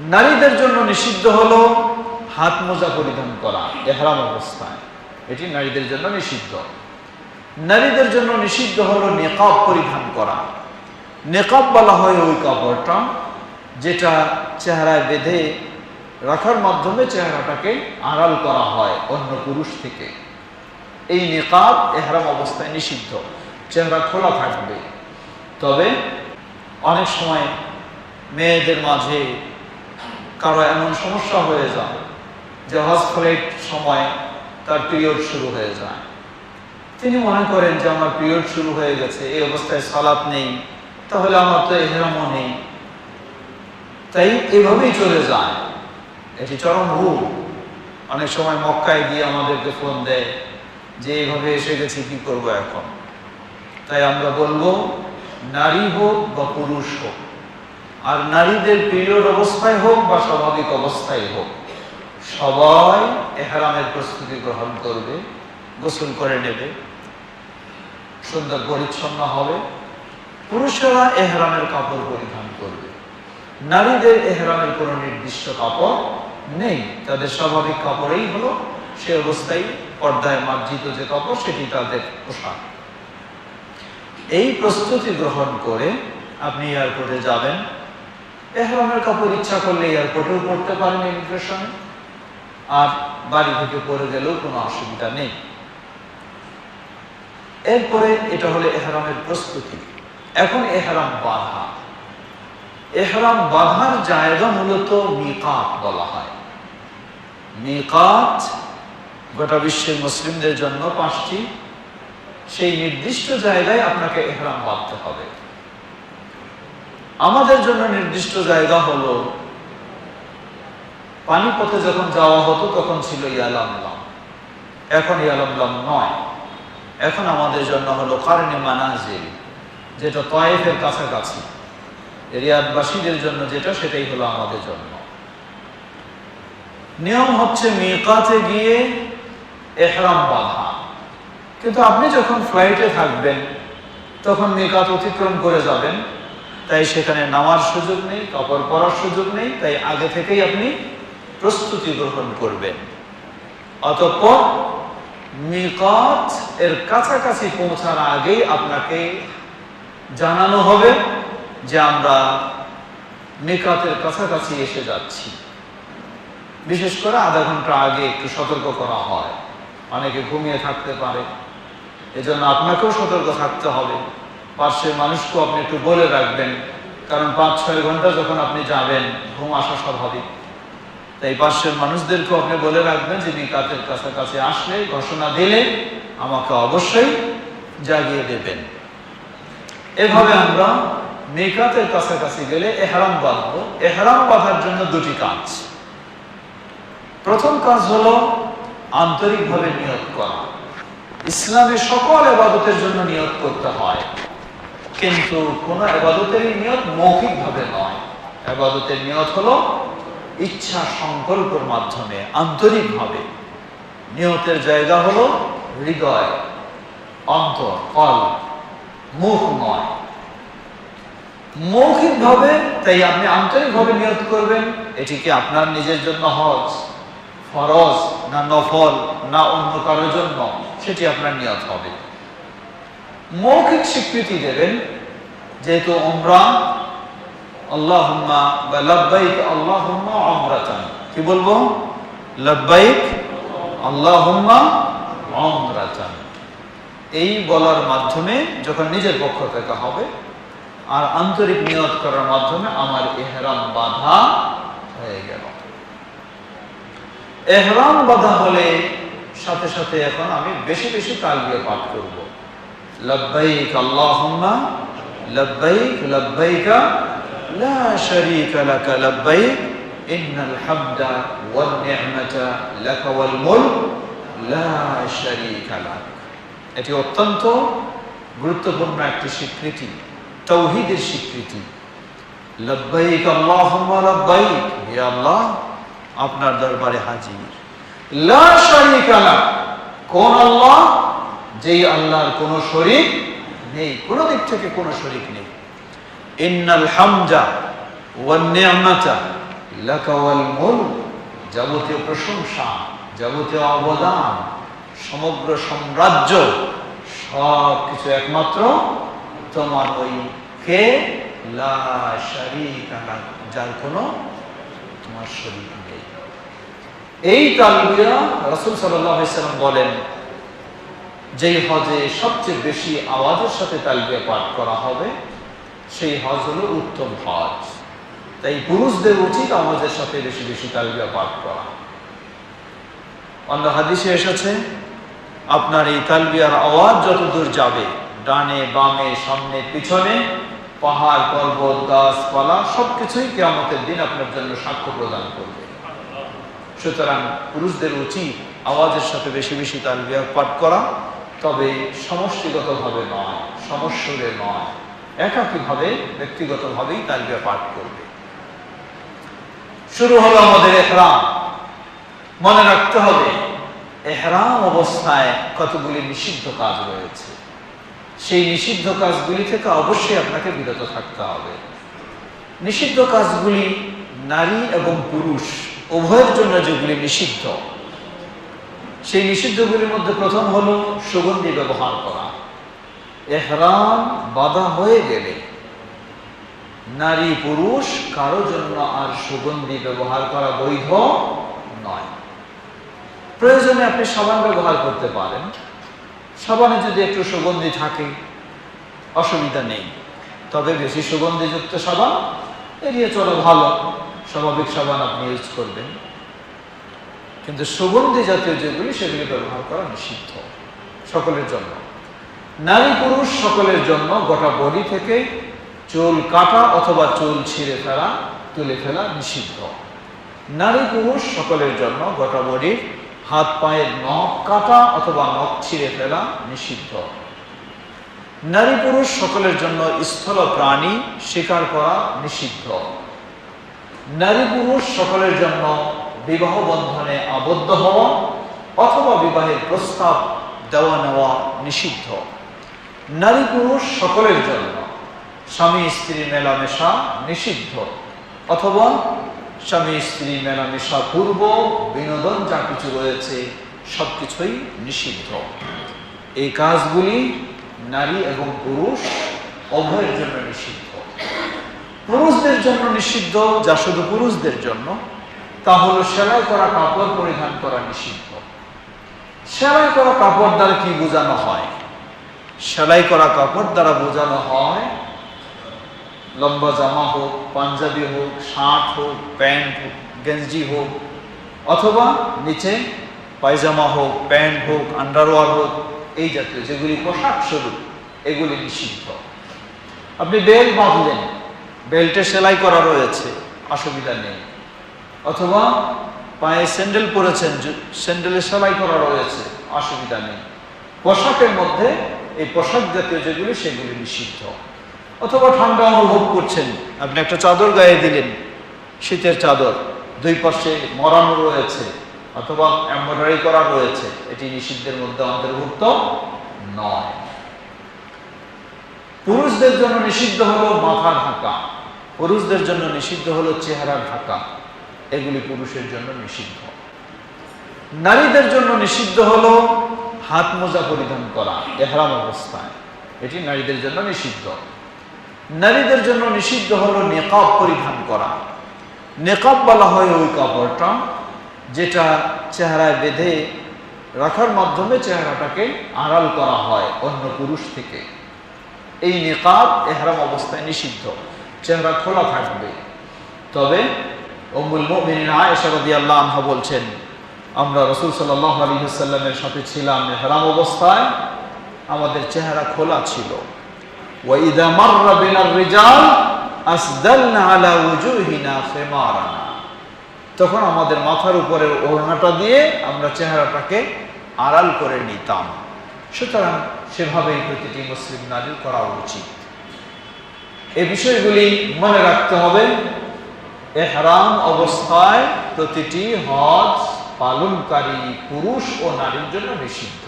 নারীদের জন্য নিষিদ্ধ হলো হাত মোজা পরিধান করা, এহরাম অবস্থায়। এটি নারীদের জন্য নিষিদ্ধ। নারীদের জন্য নিষিদ্ধ হলো নেকাব পরিধান করা। নেকাব বলা হয় ওই কাপড়টা যেটা চেহারায় বেঁধে রাখার মাধ্যমে চেহারাটাকে আড়াল করা হয় অন্য পুরুষ থেকে। এই নেকাব এহরাম অবস্থায় নিষিদ্ধ। চেহারা খোলা থাকবে। তবে অনেক সময় মেয়েদের মাঝে কারও এমন সমস্যা হয়ে যায় যে হজ ফ্লাইট সময় তার পিরিয়ড শুরু হয়ে যায়। তিনি মনে করেন যে আমার পিরিয়ড শুরু হয়ে গেছে, এই অবস্থায় সালাত নেই, তাহলে আমার তো এহরামও নেই। তাই এভাবেই চলে যায়। এটি চরম ভুল। অনেক সময় মক্কায় গিয়ে আমাদেরকে ফোন দেয় যে, এইভাবে এসে গেছি, কি করব এখন? তাই আমরা বলব, নারী হোক বা পুরুষ হোক। আর নারীদের পিরিয়ড অবস্থায় হোক বা স্বাভাবিক অবস্থায় হোক, সবাই এহারামের প্রস্তুতি গ্রহণ করবে, গোসল করে নেবে, সুন্দর পরিচ্ছন্ন হবে, পুরুষেরা এহরামের কাপড় পরিধান করবে। নারীদের এহরামের কোনো নির্দিষ্ট কাপড় নেই। তাদের স্বাভাবিক কাপড়েই হলো সে অবস্থায় পর্দায় মার্জিত যে কাপড়, সেটি তাদের পোশাক। এই প্রস্তুতি গ্রহণ করে আপনি এয়ারপোর্টে যাবেন এহরামের কাপড় ইচ্ছা করলে এয়ারপোর্টেও পড়তে পারেন ইমিগ্রেশনে আর বাড়ি থেকে পড়ে গেলেও কোনো অসুবিধা নেই। এরপরে এটা হলো এহরামের প্রস্তুতি। এখন এহরাম বাধা। এহরাম বাধার জায়গা মূলত মিকাত বলা হয়। মিকাত গোটা বিশ্বের মুসলিমদের জন্য পাঁচটি। সেই নির্দিষ্ট জায়গায় আপনাকে এহরাম বাঁধতে হবে। আমাদের জন্য নির্দিষ্ট জায়গা হলো, পানিপথে যখন যাওয়া হতো তখন ছিল ইয়ালামলাম এখন ইয়ালামলাম নয়। এখন আমাদের জন্য হলো কারণে মানাজিল যেটা তয়েফের কাছাকাছি। রিয়াদবাসীদের জন্য যেটা, সেটাই হলো আমাদের জন্য। নিয়ম হচ্ছে মেকাতে গিয়ে এহরাম বাঁধা। কিন্তু আপনি যখন ফ্লাইটে থাকবেন, তখন মেকাত অতিক্রম করে যাবেন। তাই সেখানে নামার সুযোগ নেই কাপড় পরার সুযোগ নেই, তাই আগে থেকেই আপনি প্রস্তুতি গ্রহণ করবেন। অতঃপর মিকাত এর কাছাকাছি পৌঁছার আগেই আপনাকে জানানো হবে যে আমরা মিকাতের কাছাকাছি এসে যাচ্ছি। বিশেষ করে আধা ঘণ্টা আগে একটু সতর্ক করা হয়। অনেকে ঘুমিয়ে থাকতে পারে। এজন্য আপনাকেও সতর্ক থাকতে হবে। পার্শ্বের মানুষকেও আপনি একটু বলে রাখবেন। কারণ পাঁচ, ছয় ঘণ্টা যখন আপনি যাবেন, ঘুম আসা স্বাভাবিক। তাই পার্শ্বের মানুষদেরকেও আপনি বলে রাখবেন যে, মিকাতের কাছাকাছি আসলে ঘোষণা দিলে আমাকে অবশ্যই জাগিয়ে দেবেন। এভাবে আমরা মেকাতের কাছাকাছি গেলে এহারাম বাঁধবো। এহারাম বাঁধার জন্য দুটি কাজ। প্রথম কাজ হলো আন্তরিকভাবে নিয়োগ করা। ইসলামে সকল এবাদতের জন্য নিয়োগ করতে হয়। কিন্তু কোন এবাদতেরই নিয়ত মৌখিকভাবে নয়। এবাদতের নিয়ত হলো ইচ্ছা সংকল্পের মাধ্যমে, আন্তরিকভাবে। নিয়তের জায়গা হলো হৃদয়, অন্তর, কল মুখ নয় মৌখিকভাবে তাই আপনি আন্তরিকভাবে নিয়ত করবেন, এটি কি আপনার নিজের জন্য হজ, ফরজ না নফল না অন্য কারোর জন্য? সেটি আপনার নিয়ত হবে। মৌখিক স্বীকৃতি দেবেন যেহেতু ওমরা আল্লাহুম্মা বা লাব্বাইক আল্লাহুম্মা উমরাতান। কি বলব? লাব্বাইক আল্লাহুম্মা উমরাতান। এই বলার মাধ্যমে যখন নিজের পক্ষ থেকে হবে, আর আন্তরিক নিয়ত করার মাধ্যমে আমার এহরাম বাধা হয়ে গেল। এহরাম বাধা হলে সাথে সাথে এখন আমি বেশি বেশি তালবিয়া পাঠ করব। লব্বাইক আল্লাহুম্মা লব্বাইক লব্বাইকা লা শারীকা লাকা লব্বাইক ইন্নাল হামদা ওয়ান নি'মাতা লাকা ওয়াল মুলক লা শারীকা লাক এটি অত্যন্ত গুরুত্বপূর্ণ একটি স্বীকৃতি, তৌহিদের স্বীকৃতি। লব্বাইক আল্লাহুম্মা লব্বাইক হে আল্লাহ, আপনার দরবারে হাজির। লা শারীকা লাক কোন আল্লাহ যেই আল্লাহর কোন শরীক নেই, কোন দিক থেকে কোন শরীক নেই। ইন্নাল হামজা ওয়ান নি'মাতা লাকাওয়াল মুল যাবতীয় প্রশংসা, যাবতীয় অবদান, সমগ্র সাম্রাজ্য সব কিছু একমাত্র তোমার ওই কে? যার কোনো তোমার শরীর নেই। এই তালবিয়া রাসূল সাল্লাম বলেন যেই হজে সবচেয়ে বেশি আওয়াজের সাথে তালবিয়া পাঠ করা হবে, সেই হজ হলো উত্তম হজ। তাই পুরুষদের উচিত আওয়াজের সাথে বেশি বেশি তালবিয়া পাঠ করা। অন্য হাদিসে এসেছে, আপনার এই তালবিয়ার আওয়াজ যত দূর যাবে, ডানে, বামে, সামনে, পিছনে, পাহাড়, পর্বত, গাছপালা, সবকিছুই কেয়ামতের দিন আপনার জন্য সাক্ষ্য প্রদান করবে। সুতরাং পুরুষদের উচিত আওয়াজের সাথে বেশি বেশি তালবিয়া পাঠ করা। তবে সমষ্টিগতভাবে নয়, সমস্বরে নয়। একাকীভাবে ব্যক্তিগতভাবেই তালবিয়া পাঠ করবে। শুরু হলো আমাদের এহরাম। মনে রাখতে হবে, এহরাম অবস্থায় কতগুলি নিষিদ্ধ কাজ রয়েছে। সেই নিষিদ্ধ কাজগুলি থেকে অবশ্যই আপনাকে বিরত থাকতে হবে। নিষিদ্ধ কাজগুলি নারী এবং পুরুষ, উভয়ের জন্য যেগুলি নিষিদ্ধ সেই নিষিদ্ধগুলির মধ্যে প্রথম হলো সুগন্ধি ব্যবহার করা। এহরাম বাধা হয়ে গেলে নারী পুরুষ কারও জন্য আর সুগন্ধি ব্যবহার করা বৈধ নয়। প্রয়োজনে আপনি সাবান ব্যবহার করতে পারেন। সাবানে যদি একটু সুগন্ধি থাকে, অসুবিধা নেই। তবে বেশি সুগন্ধিযুক্ত সাবান এড়িয়ে চলো ভালো। স্বাভাবিক সাবান আপনি ইউজ করবেন। কিন্তু সুগন্ধি জাতীয় যেগুলি, সেগুলি ব্যবহার করা নিষিদ্ধ। সকলের জন্য নারী পুরুষ সকলের জন্য গোটা বডি থেকে চুল কাটা অথবা চুল ছিঁড়ে ফেলা, তুলে ফেলা নিষিদ্ধ। নারী পুরুষ সকলের জন্য গোটা বডির হাত পায়ের নখ কাটা অথবা নখ ছিঁড়ে ফেলা নিষিদ্ধ। নারী পুরুষ সকলের জন্য স্থল প্রাণী শিকার করা নিষিদ্ধ। নারী পুরুষ সকলের জন্য বিবাহ বন্ধনে আবদ্ধ হওয়া অথবা বিবাহের প্রস্তাব দেওয়া নেওয়া নিষিদ্ধ। নারী পুরুষ সকলের জন্য স্বামী স্ত্রী মেলামেশা নিষিদ্ধ অথবা স্বামী স্ত্রী মেলামেশা পূর্ব, বিনোদন যা কিছু রয়েছে সবকিছুই নিষিদ্ধ। এই কাজগুলি নারী এবং পুরুষ উভয়ের জন্য নিষিদ্ধ। পুরুষদের জন্য নিষিদ্ধ যা শুধু পুরুষদের জন্য তা হলো সেলাই করা কাপড় পরিধান করা নিষিদ্ধ। সেলাই করা কাপড় দ্বারা কি বোঝানো হয়? সেলাই করা কাপড় দ্বারা বোঝানো হয়, লম্বা জামা হোক, পাঞ্জাবি হোক, শার্ট হোক, প্যান্ট হোক, গেঞ্জি হোক, অথবা নিচে পায়জামা হোক, প্যান্ট হোক, আন্ডারওয়ার হোক, এই জাতীয় যেগুলি পোশাক স্বরূপ, এগুলি নিষিদ্ধ। আপনি বেল্ট বাঁধলেন, বেল্টে সেলাই করা রয়েছে, অসুবিধা নেই। অথবা পায়ে স্যান্ডেল পরেছেন স্যান্ডেলে সেলাই করা রয়েছে, অসুবিধা নেই। পোশাকের মধ্যে এই পোশাক জাতীয় যেগুলি, সেগুলি নিষিদ্ধ। অথবা ঠান্ডা অনুভব করছেন, আপনি একটা চাদর গায়ে দিলেন, শীতের চাদর, দুই পাশে মরানো রয়েছে, অথবা এমব্রয়ডারি করা রয়েছে, এটি নিষিদ্ধের মধ্যে অন্তর্ভুক্ত নয়। পুরুষদের জন্য নিষিদ্ধ হলো মাথা ঢাকা। পুরুষদের জন্য নিষিদ্ধ হলো চেহারা ঢাকা। এগুলি পুরুষের জন্য নিষিদ্ধ। নারীদের জন্য নিষিদ্ধ হলো হাত মোজা পরিধান করা, এহরাম অবস্থায়। এটি নারীদের জন্য নিষিদ্ধ। নারীদের জন্য নিষিদ্ধ হলো নেকাব পরিধান করা। নেকাব বলা হয় ওই কাপড়টা যেটা চেহারায় বেঁধে রাখার মাধ্যমে চেহারাটাকে আড়াল করা হয় অন্য পুরুষ থেকে। এই নেকাব, এহরাম অবস্থায় নিষিদ্ধ। চেহারা খোলা থাকবে। তবে অমুল মুমিনিন আয়েশা রাদিয়াল্লাহু আনহা বলছেন, আমরা রাসূল সাল্লাল্লাহু আলাইহি সাথে ছিলাম ইহরাম অবস্থায়। আমাদের চেহারা খোলা ছিল। ওয়া ইদা মাররা বিনার রিজাল আসদালনা আলা খিমারানা। তখন আমাদের মাথার উপরে ওড়নাটা দিয়ে আমরা চেহারাটাকে আড়াল করে নিতাম। সুতরাং সেভাবেই প্রতিটি মুসলিম নারীর করা উচিত। এই বিষয়গুলি মনে রাখতে হবে। এহরাম অবস্থায় প্রতিটি হজ পালনকারী পুরুষ ও নারীর জন্য নিষিদ্ধ।